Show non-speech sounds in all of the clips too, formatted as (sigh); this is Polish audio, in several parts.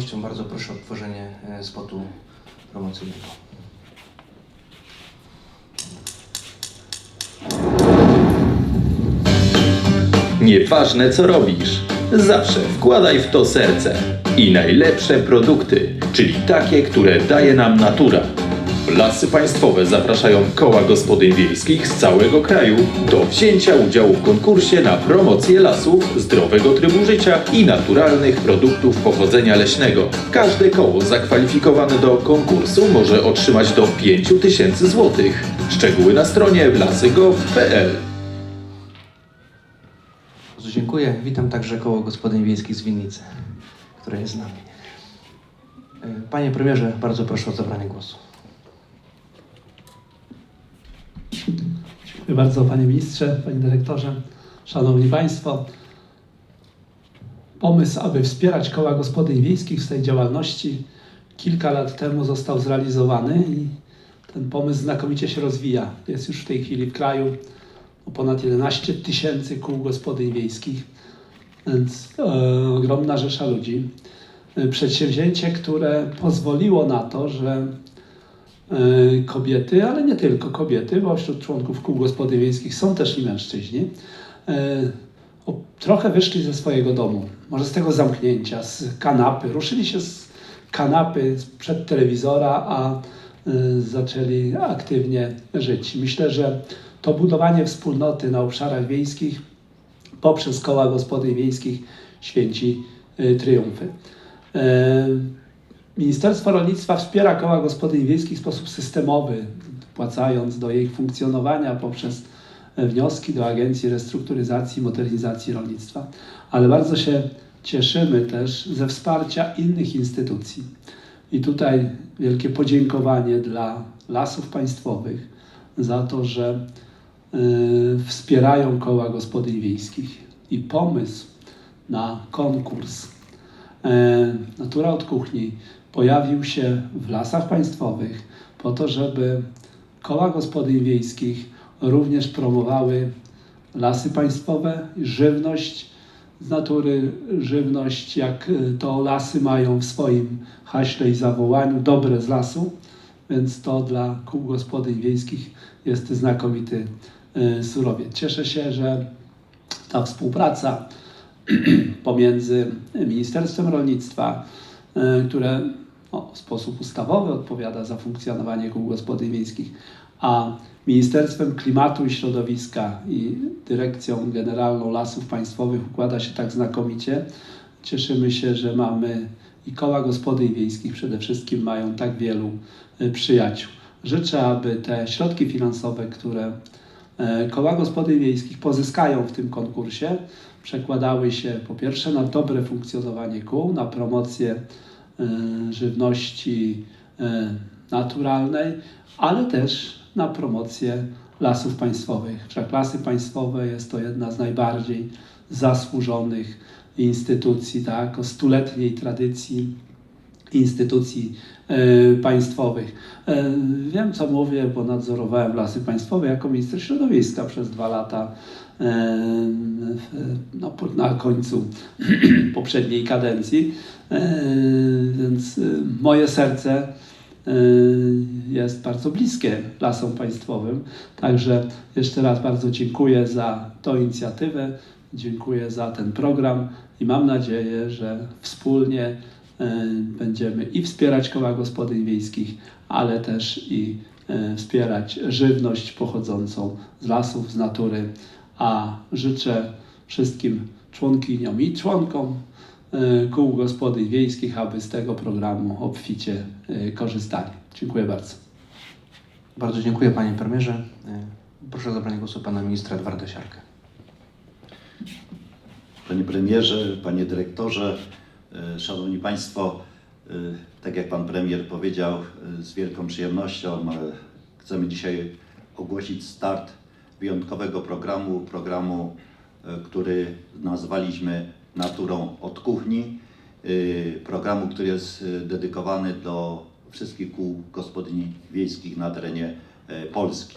gościom bardzo proszę o odtworzenie e, spotu promocyjnego. Nieważne co robisz, zawsze wkładaj w to serce. I najlepsze produkty, czyli takie, które daje nam natura. Lasy Państwowe zapraszają koła gospodyń wiejskich z całego kraju do wzięcia udziału w konkursie na promocję lasów, zdrowego trybu życia i naturalnych produktów pochodzenia leśnego. Każde koło zakwalifikowane do konkursu może otrzymać do 5000 zł. Szczegóły na stronie lasy.gov.pl Bardzo dziękuję. Witam także koło gospodyń wiejskich z Winnicy, które jest z nami. E, Panie premierze, bardzo proszę o zabranie głosu. Dziękuję bardzo Panie Ministrze, Panie Dyrektorze, Szanowni Państwo. Pomysł, aby wspierać koła gospodyń wiejskich w tej działalności kilka lat temu został zrealizowany i ten pomysł znakomicie się rozwija. Jest już w tej chwili w kraju no, ponad 11 tysięcy kół gospodyń wiejskich, więc e, ogromna rzesza ludzi. E, Przedsięwzięcie, które pozwoliło na to, że kobiety, ale nie tylko kobiety, bo wśród członków kół gospodyń wiejskich są też i mężczyźni, e, trochę wyszli ze swojego domu, może z tego zamknięcia, z kanapy, ruszyli się z kanapy przed telewizora, a e, zaczęli aktywnie żyć. Myślę, że to budowanie wspólnoty na obszarach wiejskich poprzez koła gospodyń wiejskich święci e, triumfy. Ministerstwo Rolnictwa wspiera koła gospodyń wiejskich w sposób systemowy, wpłacając do ich funkcjonowania poprzez wnioski do Agencji Restrukturyzacji i Modernizacji Rolnictwa. Ale bardzo się cieszymy też ze wsparcia innych instytucji. I tutaj wielkie podziękowanie dla Lasów Państwowych za to, że y, wspierają koła gospodyń wiejskich. I pomysł na konkurs e, Natura od kuchni pojawił się w lasach państwowych po to, żeby koła gospodyń wiejskich również promowały lasy państwowe, żywność z natury, żywność jak y, to lasy mają w swoim haśle i zawołaniu, dobre z lasu, więc to dla kół gospodyń wiejskich jest znakomity y, surowiec. Cieszę się, że ta współpraca (clears throat) pomiędzy Ministerstwem Rolnictwa, które no, w sposób ustawowy odpowiada za funkcjonowanie kół gospodyń wiejskich, a Ministerstwem Klimatu i Środowiska i Dyrekcją Generalną Lasów Państwowych układa się tak znakomicie. Cieszymy się, że mamy i koła gospodyń wiejskich przede wszystkim mają tak wielu e, przyjaciół. Życzę, aby te środki finansowe, które e, koła gospodyń wiejskich pozyskają w tym konkursie, przekładały się po pierwsze na dobre funkcjonowanie kół, na promocję e, żywności e, naturalnej, ale też na promocję lasów państwowych. Wszak lasy państwowe jest to jedna z najbardziej zasłużonych instytucji, tak, o stuletniej tradycji instytucji e, państwowych. Wiem, co mówię, bo nadzorowałem lasy państwowe jako minister środowiska przez dwa lata e, w- na, końcu (clears throat) poprzedniej kadencji, E, więc e, moje serce jest bardzo bliskie lasom państwowym. Także jeszcze raz bardzo dziękuję za tą inicjatywę, dziękuję za ten program i mam nadzieję, że wspólnie będziemy i wspierać koła gospodyń wiejskich, ale też i wspierać żywność pochodzącą z lasów, z natury. A życzę wszystkim członkiniom i członkom e, kół gospodyń wiejskich, aby z tego programu obficie e, korzystali. Dziękuję bardzo. Bardzo dziękuję panie premierze. E, Proszę o zabranie głosu pana ministra Edwarda Siarkę. Panie premierze, panie dyrektorze, szanowni państwo, tak jak pan premier powiedział, z wielką przyjemnością chcemy dzisiaj ogłosić start wyjątkowego programu, programu, e, który nazwaliśmy Naturą od kuchni, e, programu, który jest e, dedykowany do wszystkich kół gospodyń wiejskich na terenie Polski.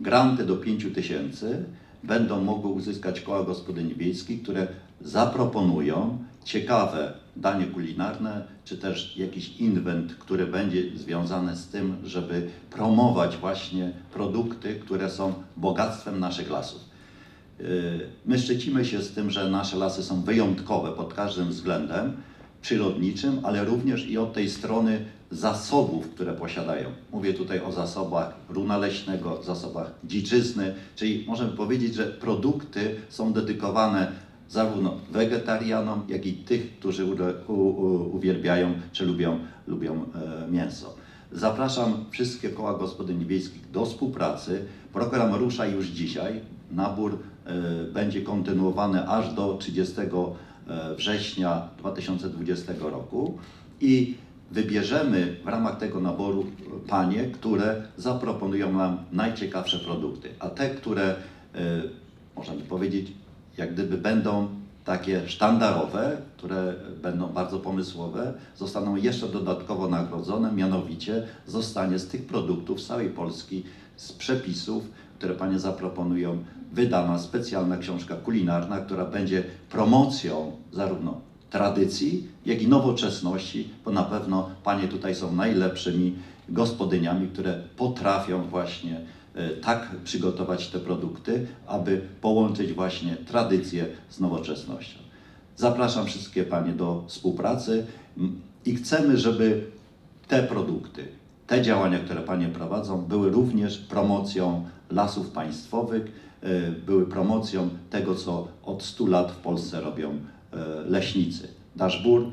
Granty do 5 tysięcy będą mogły uzyskać koła gospodyń wiejskich, które zaproponują ciekawe danie kulinarne, czy też jakiś inwent, który będzie związany z tym, żeby promować właśnie produkty, które są bogactwem naszych lasów. Yy, My szczycimy się z tym, że nasze lasy są wyjątkowe pod każdym względem przyrodniczym, ale również i od tej strony zasobów, które posiadają. Mówię tutaj o zasobach runa leśnego, zasobach dziczyzny, czyli możemy powiedzieć, że produkty są dedykowane zarówno wegetarianom, jak i tych, którzy u, u, uwielbiają czy lubią, lubią e, mięso. Zapraszam wszystkie koła gospodyń wiejskich do współpracy. Program rusza już dzisiaj. Nabór e, będzie kontynuowany aż do 30 e, września 2020 roku i wybierzemy w ramach tego naboru panie, które zaproponują nam najciekawsze produkty, a te, które e, możemy powiedzieć, jak gdyby będą takie sztandarowe, które będą bardzo pomysłowe, zostaną jeszcze dodatkowo nagrodzone, mianowicie zostanie z tych produktów z całej Polski, z przepisów, które Panie zaproponują, wydana specjalna książka kulinarna, która będzie promocją zarówno tradycji, jak i nowoczesności, bo na pewno Panie tutaj są najlepszymi gospodyniami, które potrafią właśnie tak przygotować te produkty, aby połączyć właśnie tradycję z nowoczesnością. Zapraszam wszystkie Panie do współpracy i chcemy, żeby te produkty, te działania, które Panie prowadzą, były również promocją lasów państwowych, e, były promocją tego, co od 100 lat w Polsce robią e, leśnicy. Daszbur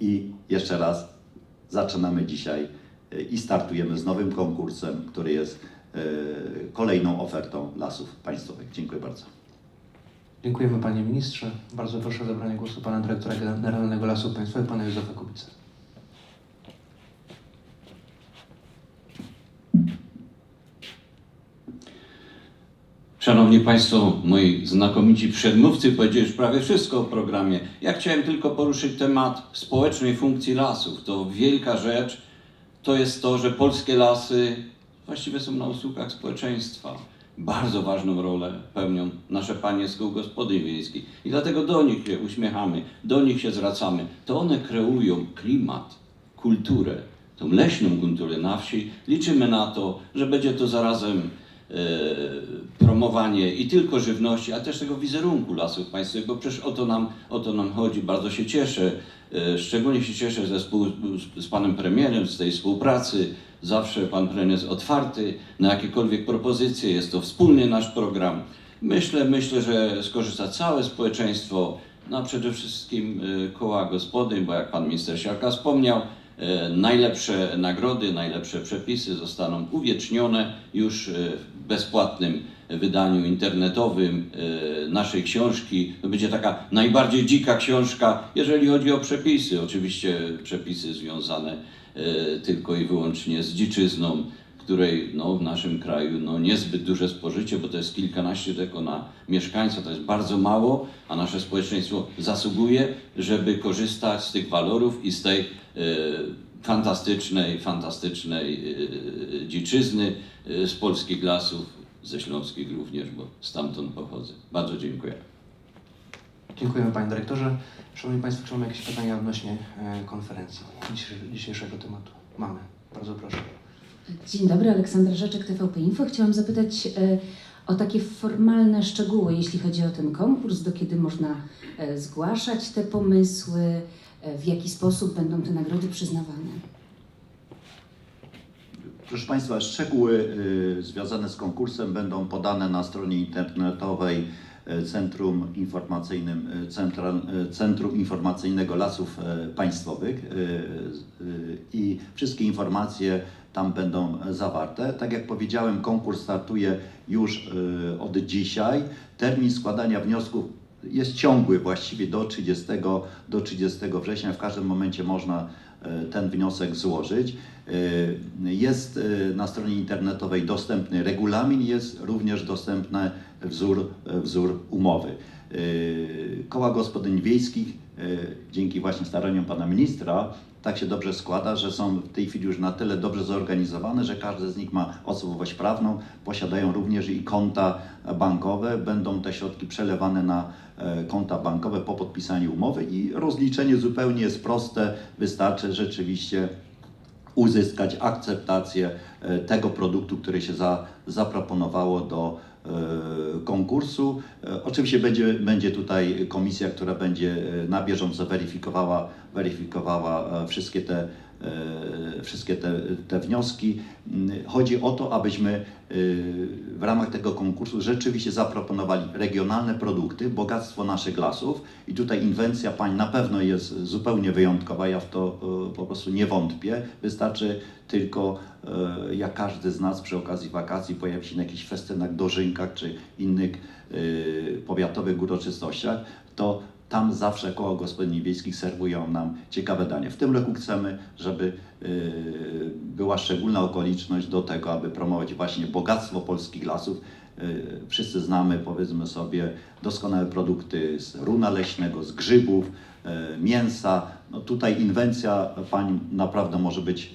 i jeszcze raz zaczynamy dzisiaj i startujemy z nowym konkursem, który jest kolejną ofertą lasów państwowych. Dziękuję bardzo. Dziękujemy panie ministrze. Bardzo proszę o zabranie głosu pana dyrektora generalnego Lasów Państwowych, pana Józefa Kubica. Szanowni Państwo, moi znakomici przedmówcy powiedzieli już prawie wszystko o programie. Ja chciałem tylko poruszyć temat społecznej funkcji lasów. To wielka rzecz. To jest to, że polskie lasy właściwie są na usługach społeczeństwa. Bardzo ważną rolę pełnią nasze panie z kół gospodyń wiejskich. I dlatego do nich się uśmiechamy, do nich się zwracamy. To one kreują klimat, kulturę, tą leśną kulturę na wsi. Liczymy na to, że będzie to zarazem e, promowanie i tylko żywności, a też tego wizerunku lasów państwowych, bo przecież o to nam, o to nam chodzi. Bardzo się cieszę, e, szczególnie się cieszę ze współ, z, z panem premierem, z tej współpracy. Zawsze pan premier jest otwarty na jakiekolwiek propozycje, jest to wspólny nasz program. Myślę, myślę, że skorzysta całe społeczeństwo, no a przede wszystkim e, koła gospodyń, bo jak pan minister Siarka wspomniał, E, Najlepsze nagrody, najlepsze przepisy zostaną uwiecznione już e, w bezpłatnym wydaniu internetowym naszej książki. To będzie taka najbardziej dzika książka, jeżeli chodzi o przepisy. Oczywiście przepisy związane tylko i wyłącznie z dziczyzną, której no, w naszym kraju no, niezbyt duże spożycie, bo to jest kilkanaście tylko na mieszkańca, to jest bardzo mało, a nasze społeczeństwo zasługuje, żeby korzystać z tych walorów i z tej e, fantastycznej, fantastycznej e, dziczyzny e, z polskich lasów, ze śląskich również, bo stamtąd pochodzę. Bardzo dziękuję. Dziękujemy panie dyrektorze. Szanowni Państwo, czy mamy jakieś pytania odnośnie e, konferencji dzisiejszego, tematu? Mamy. Bardzo proszę. Dzień dobry, Aleksandra Rzeczek, TVP Info. Chciałam zapytać e, o takie formalne szczegóły, jeśli chodzi o ten konkurs, do kiedy można e, zgłaszać te pomysły, w jaki sposób będą te nagrody przyznawane. Proszę Państwa, szczegóły y, związane z konkursem będą podane na stronie internetowej Centrum, Informacyjnym, y, Central, y, Centrum Informacyjnego Lasów Państwowych i wszystkie informacje tam będą zawarte. Tak jak powiedziałem, konkurs startuje już od dzisiaj. Termin składania wniosków jest ciągły właściwie do 30, do 30 września. W każdym momencie można e, ten wniosek złożyć. E, Jest e, na stronie internetowej dostępny regulamin, jest również dostępny wzór, wzór umowy. y, koła gospodyń wiejskich, y, dzięki właśnie staraniom pana ministra, tak się dobrze składa, że są w tej chwili już na tyle dobrze zorganizowane, że każdy z nich ma osobowość prawną, posiadają również i konta bankowe, będą te środki przelewane na e, konta bankowe po podpisaniu umowy i rozliczenie zupełnie jest proste, wystarczy rzeczywiście uzyskać akceptację e, tego produktu, który się za, zaproponowało do e, konkursu. E, Oczywiście będzie, będzie tutaj komisja, która będzie na bieżąco weryfikowała, weryfikowała wszystkie te, wszystkie te, te wnioski. Mm, Chodzi o to, abyśmy e, w ramach tego konkursu rzeczywiście zaproponowali regionalne produkty, bogactwo naszych lasów i tutaj inwencja pań na pewno jest zupełnie wyjątkowa, ja w to e, po prostu nie wątpię. Wystarczy tylko, e, jak każdy z nas przy okazji wakacji pojawi się na jakichś festynach, dożynkach czy innych e, powiatowych uroczystościach, to tam zawsze koło gospodyń wiejskich serwują nam ciekawe danie. W tym roku chcemy, żeby y, była szczególna okoliczność do tego, aby promować właśnie bogactwo polskich lasów. Y, Wszyscy znamy, powiedzmy sobie, doskonałe produkty z runa leśnego, z grzybów, y, mięsa. No tutaj inwencja pań naprawdę może być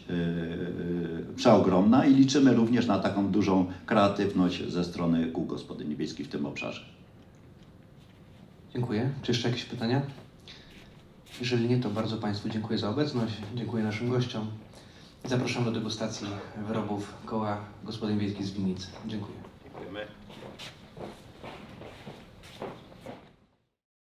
przeogromna i liczymy również na taką dużą kreatywność ze strony kół gospodyń wiejskich w tym obszarze. Dziękuję. Czy jeszcze jakieś pytania? Jeżeli nie, to bardzo Państwu dziękuję za obecność. Dziękuję naszym gościom. Zapraszam do degustacji wyrobów koła gospodyń wiejskich z Winnicy. Dziękuję. Dziękujemy.